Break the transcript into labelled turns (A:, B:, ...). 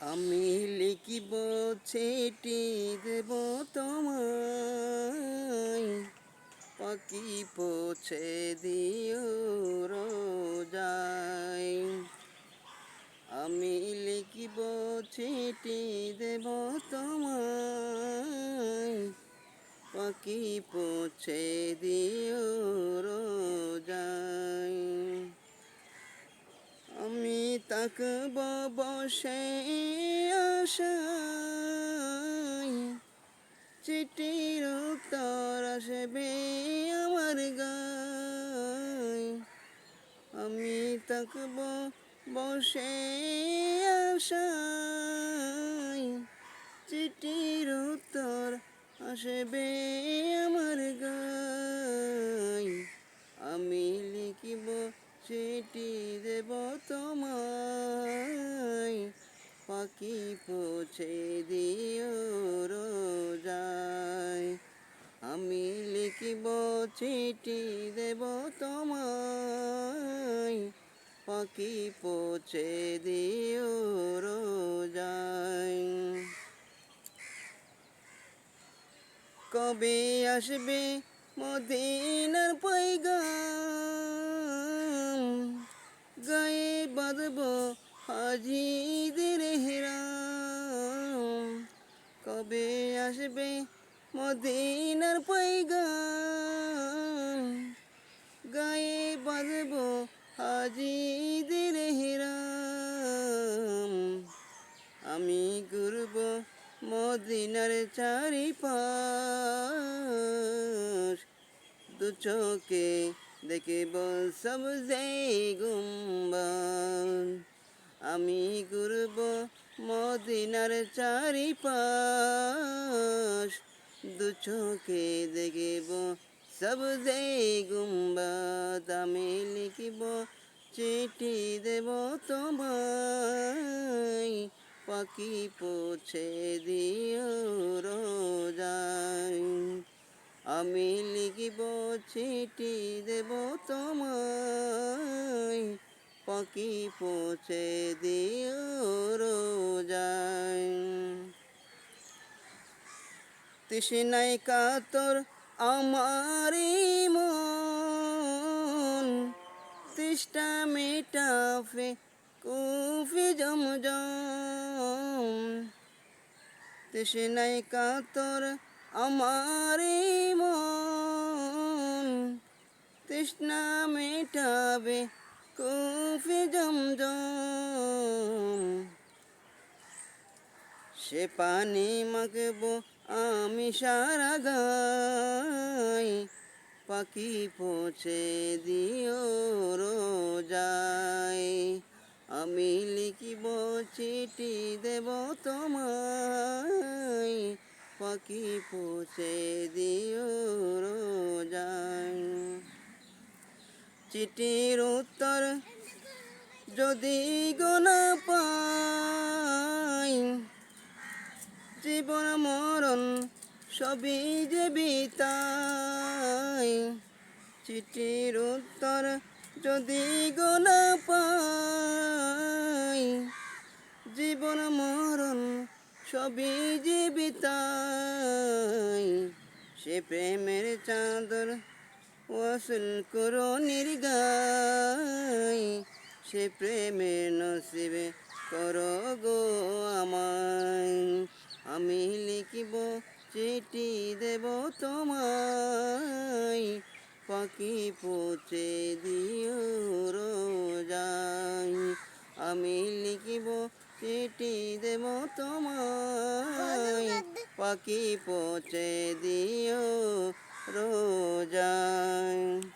A: আমি লিখিব ছেটি দেব তোমায়। পাখি পৌঁছে দিও রোজাই আমি লিখিব ছেটি দেব তোমায়। পাখি পৌঁছে দিও রোজাই তাকব বসে আশায়। চিঠির উত্তর আসবে আমার গায়। আমি তাকব বসে আশায়। চিঠির উত্তর আসবে আমার গায়। আমি লিখিব চিঠি দেব তোমায়। পাখি পৌঁছে দিও রোজায়। আমি লিখিব চিঠি দেব তোমায়। পাখি পৌঁছে দিও রোজায়। কবে আসবে মদিনার পৈগাম? গায়ে বাঁধব হাজিদের হেরাম কবে আসবে মদিনার পৈগাম। গায়ে বাঁধব হাজিদের হেরাম আমি ঘুরব মদিনার চারিপাশ। দু চোখে দেখব সব গুম্বান আমি ঘুরব মদিনার চারিপাশ। দু চোখে দেখব সব গুম্বাদ আমি লিখিব, চিঠি দেব তোমায়। পাখি পৌঁছে দিও রোজায়। আমি লিখিব, চিঠি দেব তোমায়। পাখি পৌঁছে দিও রোজায়। তৃষ্ণাই কাতর আমার মন। তৃষ্ণা মেটাফে কুফি জমজম। তৃষ্ণাই কাতর আমার মন। তৃষ্ণা মেটাবে কুফি জমজম। সে পানি মাখবো আমি সারা গাই। পাখি পৌঁছে দিও রোজাই আমি লিখিব চিঠি দেব তোমায়। পাখি পৌঁছে দিও রোজাই চিঠির উত্তর যদি গোনা পাই জীবন মরণ সবই যে বিতাই। চিঠির উত্তর যদি গোনা পাই, জীবন মরণ সবই যে বিতাই। সে প্রেমের চাদর ওয়াসুল করো নির্গাই, সে প্রেমের নসিবে করো তোমায় পাখি পৌঁছে দিও রোজাই। আমি লিখিব চিঠি দেব তোমায় পাখি পৌঁছে দিও রোজাই।